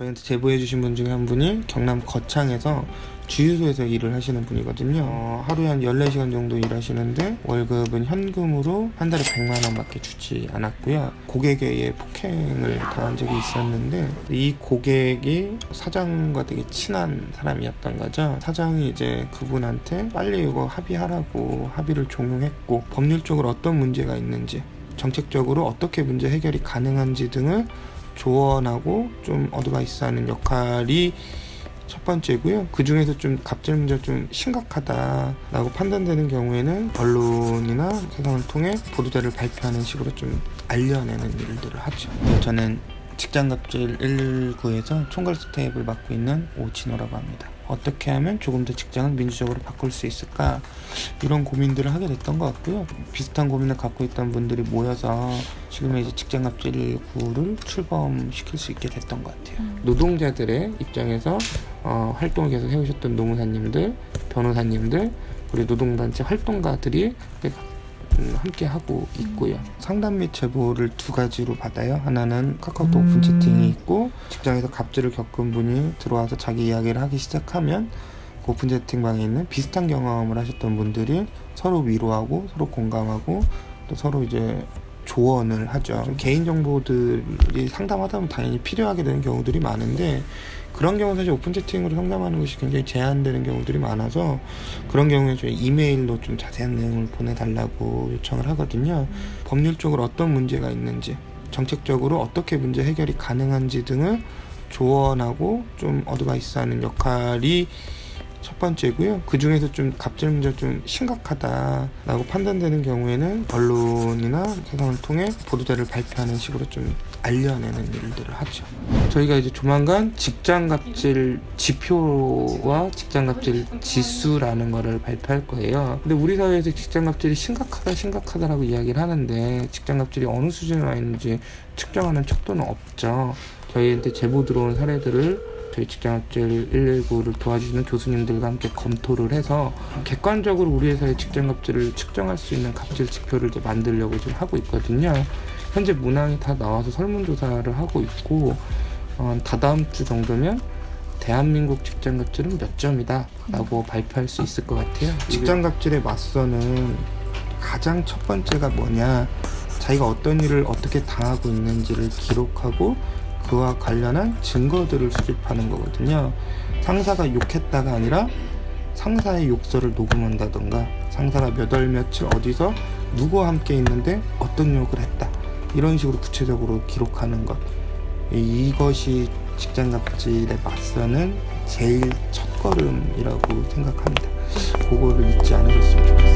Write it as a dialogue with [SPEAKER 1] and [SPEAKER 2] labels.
[SPEAKER 1] 저희한테 제보해 주신 분 중에 한 분이 경남 거창에서 주유소에서 일을 하시는 분이거든요. 어, 하루에 한 14시간 정도 일하시는데 월급은 현금으로 한 달에 100만 원밖에 주지 않았고요. 고객에 의해 폭행을 당한 적이 있었는데 이 고객이 사장과 되게 친한 사람이었던 거죠. 사장이 이제 그분한테 빨리 이거 합의하라고 합의를 종용했고 법률적으로 어떤 문제가 있는지 정책적으로 어떻게 문제 해결이 가능한지 등을 조언하고 좀 어드바이스하는 역할이 첫 번째고요. 그 중에서 좀 갑질 문제가 좀 심각하다라고 판단되는 경우에는 언론이나 세상을 통해 보도자를 발표하는 식으로 좀 알려내는 일들을 하죠. 네, 저는 직장갑질 119에서 총괄 스텝을 맡고 있는 오진호라고 합니다. 어떻게 하면 조금 더 직장을 민주적으로 바꿀 수 있을까 이런 고민들을 하게 됐던 것 같고요. 비슷한 고민을 갖고 있던 분들이 모여서 지금의 이제 직장 갑질 119를 출범시킬 수 있게 됐던 것 같아요. 노동자들의 입장에서 어, 활동을 계속 해오셨던 노무사님들, 변호사님들, 우리 노동단체 활동가들이 음, 함께 하고 있고요. 상담 및 제보를 두 가지로 받아요. 하나는 카카오톡 오픈 채팅이 있고 직장에서 갑질을 겪은 분이 들어와서 자기 이야기를 하기 시작하면 그 오픈 채팅방에 있는 비슷한 경험을 하셨던 분들이 서로 위로하고 서로 공감하고 또 서로 이제 조언을 하죠. 좀 개인 정보들이 상담하다 보면 당연히 필요하게 되는 경우들이 많은데 그런 경우 사실 오픈 채팅으로 상담하는 것이 굉장히 제한되는 경우들이 많아서 그런 경우에 저희 이메일로 좀 자세한 내용을 보내달라고 요청을 하거든요. 법률적으로 어떤 문제가 있는지 정책적으로 어떻게 문제 해결이 가능한지 등을 조언하고 좀 어드바이스하는 역할이 첫 번째고요. 그 중에서 좀 갑질 문제가 좀 심각하다라고 판단되는 경우에는 언론이나 세상을 통해 보도자를 발표하는 식으로 좀 알려내는 일들을 하죠. 저희가 이제 조만간 직장 갑질 지표와 직장 갑질 지수라는 거를 발표할 거예요. 근데 우리 사회에서 직장 갑질이 심각하다 심각하다라고 이야기를 하는데 직장 갑질이 어느 수준에 와 있는지 측정하는 척도는 없죠. 저희한테 제보 들어온 사례들을 저희 직장갑질 119를 도와주시는 교수님들과 함께 검토를 해서 객관적으로 우리 회사의 직장갑질을 측정할 수 있는 갑질 지표를 이제 만들려고 지금 하고 있거든요. 현재 문항이 다 나와서 설문조사를 하고 있고 어, 다다음 주 정도면 대한민국 직장갑질은 몇 점이다 라고 발표할 수 있을 것 같아요. 직장갑질에 맞서는 가장 첫 번째가 뭐냐 자기가 어떤 일을 어떻게 당하고 있는지를 기록하고 그와 관련한 증거들을 수집하는 거거든요. 상사가 욕했다가 아니라 상사의 욕설을 녹음한다던가 상사가 몇 월 며칠 어디서 누구와 함께 있는데 어떤 욕을 했다 이런 식으로 구체적으로 기록하는 것 이것이 직장 갑질에 맞서는 제일 첫걸음이라고 생각합니다. 그거를 잊지 않으셨으면 좋겠어요.